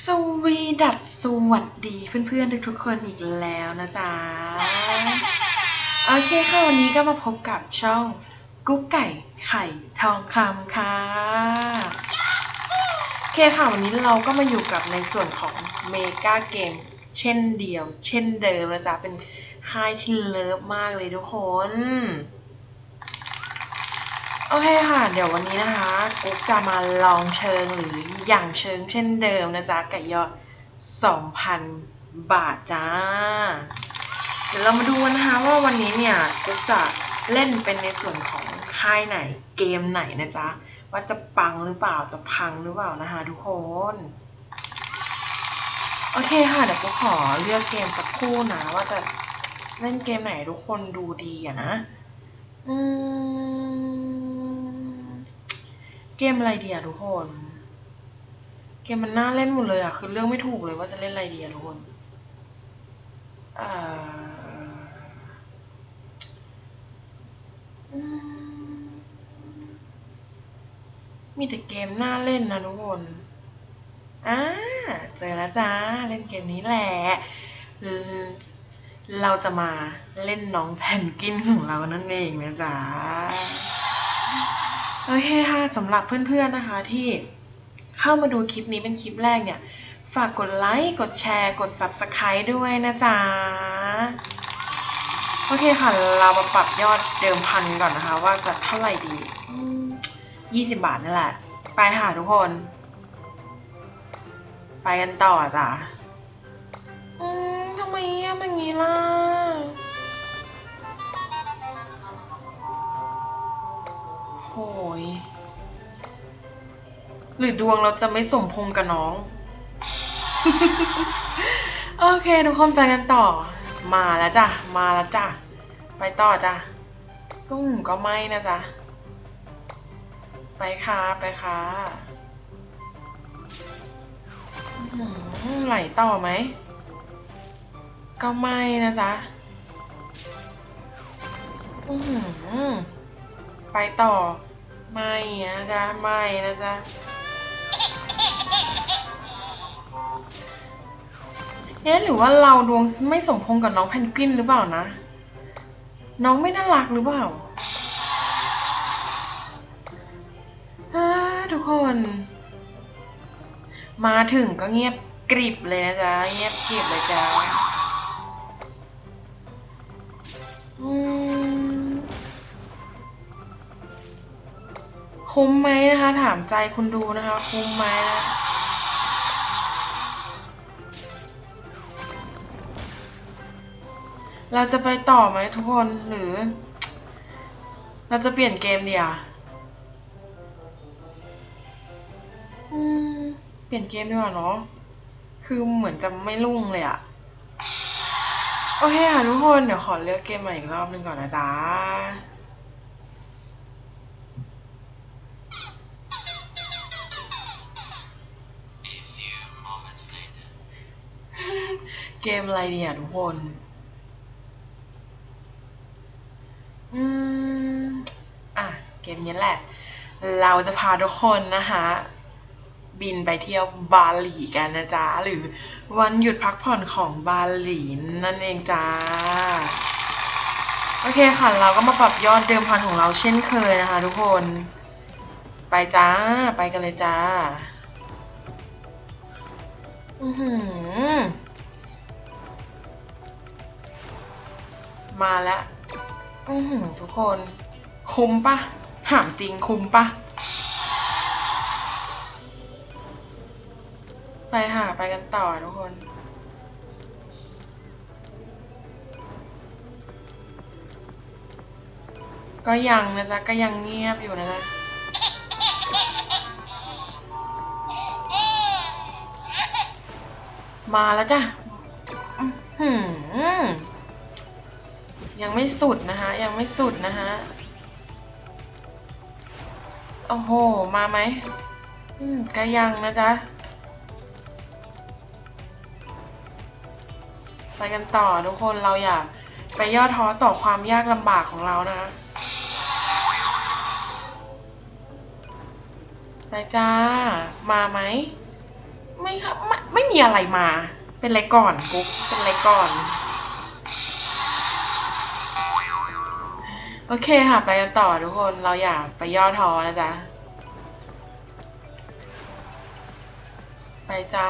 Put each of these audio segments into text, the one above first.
สวีดัสสวัสดีเพื่อนๆทุกๆคนอีกแล้วนะจ๊ะ โอเคค่ะ วันนี้ก็มาพบกับช่อง กุ๊กไก่ไข่ทองคำค่ะ โอเคค่ะ วันนี้เราก็มาอยู่กับในส่วนของเมกาเกมเช่นเดียว เช่นเดิมนะจ๊ะ เป็นค่ายที่เลิฟมากเลยทุกคน โอเคค่ะ เดี๋ยววันนี้นะคะกุ๊กจะมาลองเชิงหรืออย่างเชิงเช่นเดิมนะจ๊ะไกับยอด 2,000 บาทจ้า เดี๋ยวเรามาดูกันนะคะว่าวันนี้เนี่ยกุ๊กจะเล่นเป็นในส่วนของค่ายไหนเกมไหนนะจ๊ะ ว่าจะปังหรือเปล่าจะพังหรือเปล่านะคะทุกคน โอเคค่ะเดี๋ยวกุ๊กขอเลือกเกมสักคู่นะว่าจะเล่นเกมไหนทุกคนดูดีอะนะ อืม กมอะไรดีอะทุกคน เกมมันน่าเล่นหมดเลยอะคือเรื่องไม่ถูกเลยว่าจะเล่นอะไรดีอะทุกคนมีแต่เกมน่าเล่นนะทุกคนอ่าเจอแล้วจ้า เล่นเกมนี้แหละ เราจะมาเล่นน้องแพนกินของเรานั่นเองนะจ๊ะ โอเคค่ะสำหรับเพื่อนๆนะคะที่เข้ามาดูคลิปนี้เป็นคลิปแรกเนี่ย ฝากกดไลค์ กดแชร์ กด Subscribe ด้วยนะจ๊ะ โอเคค่ะ เรามาปรับยอดเดิมพันก่อนนะคะ ว่าจะเท่าไหร่ดียี่สิบบาทนั่นแหละ ไปค่ะทุกคน ไปกันต่อจ้ะอืมทำไมเงียบอย่างนี้ล่ะ โหย หรือดวงเราจะไม่สมพงกับน้อง โอเค ทุกคนไปกันต่อ มาแล้วจ้ะ มาแล้วจ้ะ ไปต่อจ้ะก็อืมก็ไม่นะจ๊ะ ไปค่ะ ไปค่ะอื้อหือไหลต่อไหม ก็ไม่นะจ๊ะ อื้อหือ ไปต่อ ไม่นะจ๊ะ ไม่นะจ๊ะ เอ๊ะหรือว่าเราดวงไม่สมพงกับน้องเพนกวินหรือเปล่านะ น้องไม่น่ารักหรือเปล่าเอ้ทุกคน มาถึงก็เงียบกริบเลยนะจ๊ะ เงียบกริบเลยจ้า คุ้มไหมนะคะ ถามใจคุณดูนะคะ คุ้มไหมนะเราจะไปต่อไหมทุกคนหรือ เราจะเปลี่ยนเกมดีอะเปลี่ยนเกมดีกว่าเนาะคือเหมือนจะไม่รุ่งเลยอะโอเคค่ะทุกคน เดี๋ยวขอเลือกเกมใหม่อีกรอบหนึ่งก่อนนะจ๊ะ เกมอะไรดีอะทุกคน อืม อะ เกมนี้แหละ เราจะพาทุกคนนะคะบินไปเที่ยวบาหลีกันนะจ๊ะ หรือวันหยุดพักผ่อนของบาหลีนั่นเองจ้า โอเคค่ะ เราก็มาปรับยอดเดิมพันของเราเช่นเคยนะคะทุกคน ไปจ้า ไปกันเลยจ้า อือหือ มาแล้วอือหือทุกคนคุ้มปะถามจริงคุ้มปะไปหาไปกันต่อทุกคนก็ยังนะจ๊ะก็ยังเงียบอยู่นะจ๊ะมาแล้วจ้ะ อื้อหือ ยังไม่สุดนะคะ ยังไม่สุดนะคะโอ้โห มาไหมอืมก็ยังนะจ๊ะ ไปกันต่อทุกคนเราอย่าไปย่อท้อต่อความยากลำบากของเรานะคะไปจ้า มาไหม ไม่ค่ะไม่ไม่มีอะไรมา เป็นไรก่อนกุ๊กเป็นไรก่อน โอเคค่ะ ไปกันต่อทุกคนเราอย่าไปย่อท้อนะจ๊ะ ไปจ้า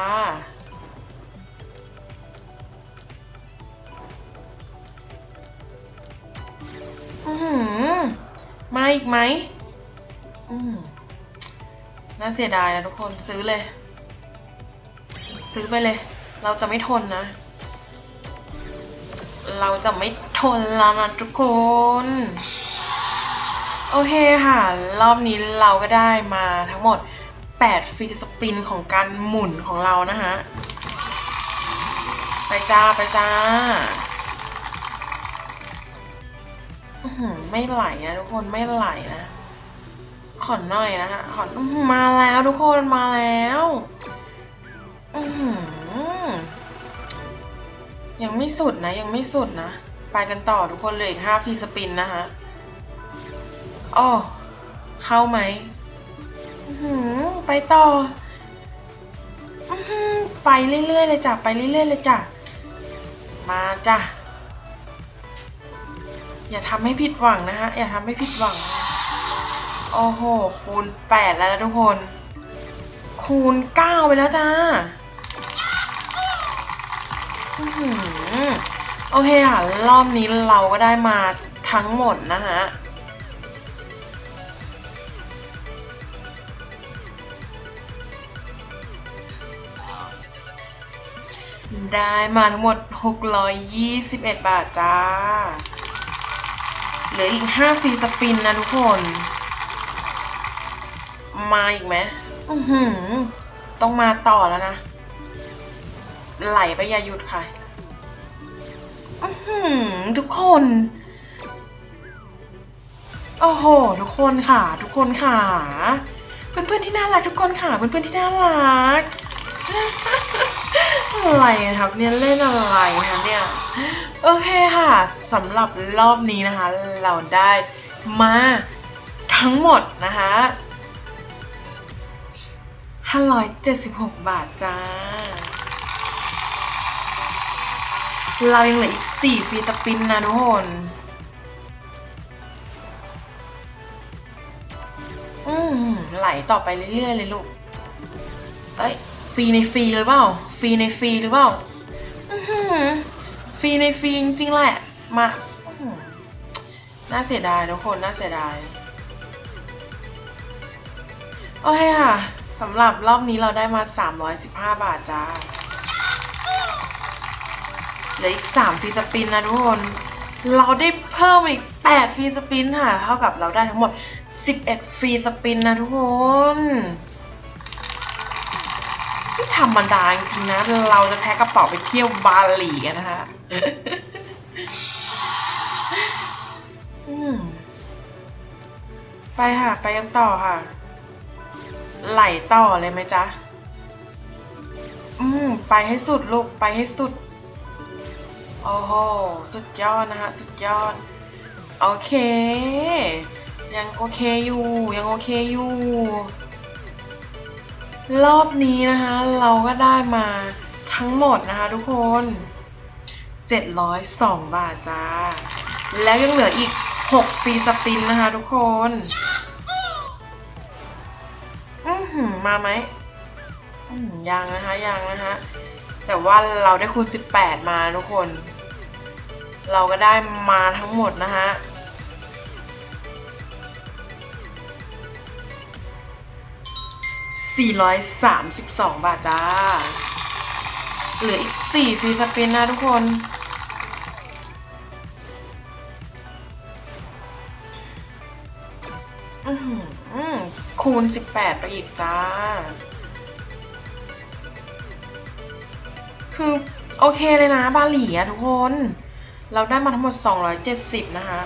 อือหือมาอีกไหม อืมน่าเสียดายนะทุกคนซื้อเลย ซื้อไปเลย เราจะไม่ทนนะ เราจะไม่ นแล้วนะทุกคน โอเคค่ะ รอบนี้เราก็ได้มาทั้งหมด 8 ฟรีสปินของการหมุนของเรานะฮะ ไปจ้า ไปจ้าอื้อหือไม่ไหลนะทุกคนไม่ไหลนะ ขอหน่อยนะฮะขออื้อหือมาแล้วทุกคนมาแล้วอือหือยังไม่สุดนะ ยังไม่สุดนะ ไปกันต่อทุกคนเลยอีกห้าฟีสปินนะฮะอ้อเข้าไหมหือไปต่อ ไปเรื่อยๆเลยจ้ะ ไปเรื่อยๆเลยจ้ะ มาจ้ะ อย่าทำให้ผิดหวังนะฮะ อย่าทำให้ผิดหวัง โอ้โห คูณแปดแล้วนะทุกคน คูณเก้าไปแล้วจ้าอื้อหือ โอเคค่ะ รอบนี้เราก็ได้มาทั้งหมดนะฮะได้มาทั้งหมด 621 บาทจ้า เหลืออีก 5 ฟรีสปินนะทุกคน มาอีกไหมอือหือ ต้องมาต่อแล้วนะ ไหลไปอย่าหยุดค่ะ ทุกคน โอ้โห ทุกคนค่ะ ทุกคนค่ะ เพื่อนๆที่น่ารักทุกคนค่ะ เพื่อนๆที่น่ารัก อะไรครับเนี่ยเล่นอะไรคะเนี่ย โอเคค่ะสำหรับรอบนี้นะคะ เราได้มาทั้งหมดนะคะ576 บาทจ้า เรายังเหลืออีก 4 ฟีตปินนะทุกคนอืมไหลต่อไปเรื่อยๆเลยลูกเอ้ยฟรีในฟรีหรือเปล่า ฟรีในฟรีหรือเปล่าอื้อหือฟรีในฟรีจริงๆแหละ มา น่าเสียดายทุกคน น่าเสียดาย โอเคค่ะ สำหรับรอบนี้เราได้มา 315 บาทจ้า เหลืออีก 3ฟรีสปินนะทุกคน เราได้เพิ่มอีก 8ฟรีสปินค่ะ เท่ากับเราได้ทั้งหมด 11ฟรีสปินนะทุกคนไม่ธรรมดาจริงๆนะ เราจะแพ็คกระเป๋าไปเที่ยวบาหลีกันนะคะอืมไปค่ะ ไปกันต่อค่ะ ไหลต่อเลยไหมจ๊ะ อืม ไปให้สุดลูก ไปให้สุด โอ้โห สุดยอดนะคะสุดยอด โอเค ยังโอเคอยู่ ยังโอเคอยู่ รอบนี้นะคะ เราก็ได้มาทั้งหมดนะคะทุกคน 702 บาทจ้า แล้วยังเหลืออีก 6 ฟรีสปินนะคะทุกคนอือหือมาไหมยังนะคะยังนะคะ แต่ว่าเราได้คูณ 18 มาทุกคน เราก็ได้มาทั้งหมดนะคะ432 บาทจ้า เหลืออีก 4 ฟรีสปินนะทุกคนอือหือคูณ 18 ไปอีกจ้า คือโอเคเลยนะบาหลีอะทุกคน เราได้มาทั้งหมด 270 นะคะ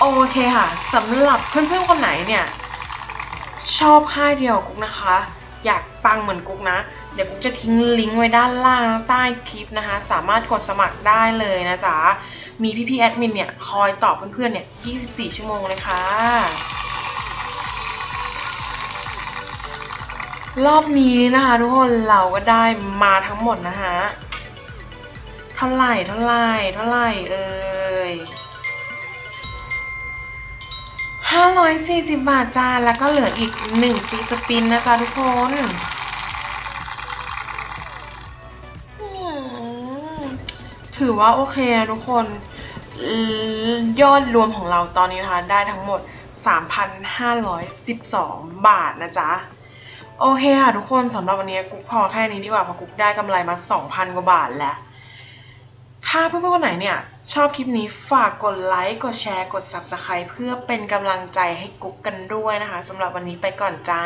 โอเคค่ะสำหรับเพื่อนๆคนไหนเนี่ย ชอบค่ายเดียวกุ๊กนะคะ อยากปังเหมือนกุ๊กนะ เดี๋ยวกุ๊กจะทิ้งลิงก์ไว้ด้านล่างใต้คลิปนะคะ สามารถกดสมัครได้เลยนะจ๊ะมีพี่ๆแอดมินเนี่ย คอยตอบเพื่อนๆเนี่ย 24 ชั่วโมงเลยค่ะ รอบนี้นะคะ ทุกคนเราก็ได้มาทั้งหมดนะคะเท่าไหร่เท่าไหร่เท่าไหร่เอ่ย540บาทจ้าแล้วก็เหลืออีก1ฟรีสปินนะจ๊ะทุกคนถือว่าโอเคนะทุกคน ยอดรวมของเราตอนนี้นะคะ ได้ทั้งหมด 3,512 บาทนะจ๊ะ โอเคค่ะทุกคนสำหรับวันนี้กุ๊กพอแค่นี้ดีกว่าเพราะกุ๊กได้กำไรมา 2,000 กว่าบาทแล้ว ถ้าเพื่อนๆคนไหนเนี่ย ชอบคลิปนี้ฝากกดไลค์ กดแชร์ กด Subscribe เพื่อเป็นกำลังใจให้กุ๊กกันด้วยนะคะสำหรับวันนี้ไปก่อนจ้า